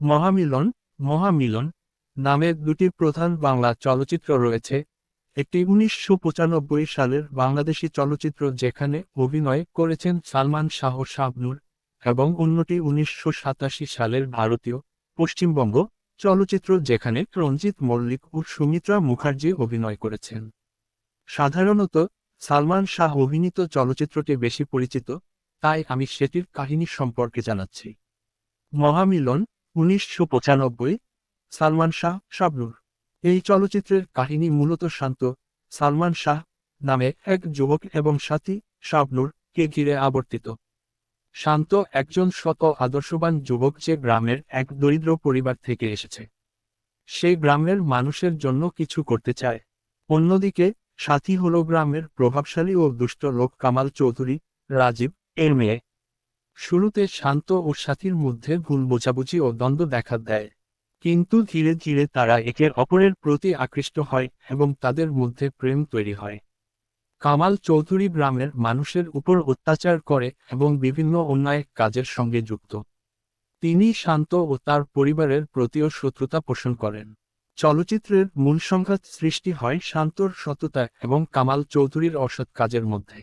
মহামিলন মহামিলন নামে দুটি প্রধান বাংলা চলচ্চিত্র রয়েছে। একটি উনিশশো পঁচানব্বই সালের বাংলাদেশি চলচ্চিত্র যেখানে অভিনয় করেছেন সালমান শাহ শাবনূর এবং অন্যটি উনিশশো সাতাশি সালের ভারতীয় পশ্চিমবঙ্গ চলচ্চিত্র যেখানে রঞ্জিত মল্লিক ও সুমিত্রা মুখার্জি অভিনয় করেছেন। সাধারণত সালমান শাহ অভিনীত চলচ্চিত্রটি বেশি পরিচিত, তাই আমি সেটির কাহিনী সম্পর্কে জানাচ্ছি। মহামিলন উনিশশো পঁচানব্বই, সালমান শাহ শাবনূর। এই চলচ্চিত্রের কাহিনী মূলত শান্ত। সালমান শাহ নামে এক যুবক এবং সাথী শাবনূর কে ঘিরে আবর্তিত। শান্ত একজন শত আদর্শবান যুবক যে গ্রামের এক দরিদ্র পরিবার থেকে এসেছে। সে গ্রামের মানুষের জন্য কিছু করতে চায়। অন্যদিকে, সাথী হল গ্রামের প্রভাবশালী ও দুষ্ট লোক কামাল চৌধুরী, রাজীব এর মেয়ে শুরুতে শান্ত ও সাথীর মধ্যে ভুল বোঝাবুঝি ও দ্বন্দ্ব দেখা দেয়। কিন্তু ধীরে ধীরে তারা একে অপরের প্রতি আকৃষ্ট হয় এবং তাদের মধ্যে প্রেম তৈরি হয়। কামাল চৌধুরী গ্রামের মানুষের উপর অত্যাচার করে এবং বিভিন্ন অন্যায় কাজের সঙ্গে যুক্ত। তিনি শান্ত ও তার পরিবারের প্রতিও শত্রুতা পোষণ করেন। চলচ্চিত্রের মূল সংঘাত সৃষ্টি হয় শান্তর সততা এবং কামাল চৌধুরীর অসৎ কাজের মধ্যে।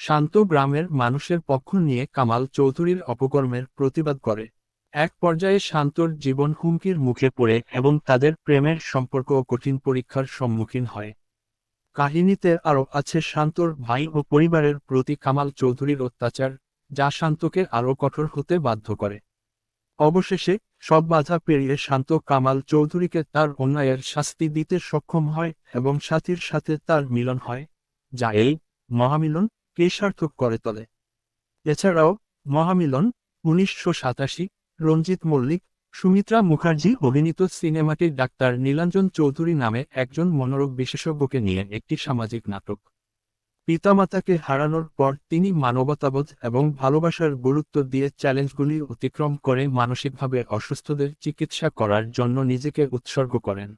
শান্ত গ্রামের মানুষের পক্ষ নিয়ে কামাল চৌধুরীর অপকর্মের প্রতিবাদ করে। এক পর্যায়ে শান্তর জীবন হুমকির মুখে পড়ে এবং তাদের প্রেমের সম্পর্ক কঠিন পরীক্ষার সম্মুখীন হয়। কাহিনীতে আরও আছে শান্তর ভাই ও পরিবারের প্রতি কামাল চৌধুরীর অত্যাচার, যা শান্তকে আরও কঠোর হতে বাধ্য করে। অবশেষে, সব বাধা পেরিয়ে শান্ত কামাল চৌধুরীকে তার অন্যায়ের শাস্তি দিতে সক্ষম হয় এবং সাথীর সাথে তার মিলন হয়, যা এই মহামিলন কে করে তোলে। এছাড়াও মহামিলন, উনিশশো সাতাশি, রঞ্জিত মল্লিক, সুমিত্রা মুখার্জি অভিনীত সিনেমাটি ডাক্তার নীলাঞ্জন চৌধুরী নামে একজন মনোরোগ বিশেষজ্ঞকে নিয়ে একটি সামাজিক নাটক। পিতামাতাকে হারানোর পর তিনি মানবতাবোধ এবং ভালোবাসার গুরুত্ব দিয়ে চ্যালেঞ্জগুলি অতিক্রম করে মানসিকভাবে অসুস্থদের চিকিৎসা করার জন্য নিজেকে উৎসর্গ করেন।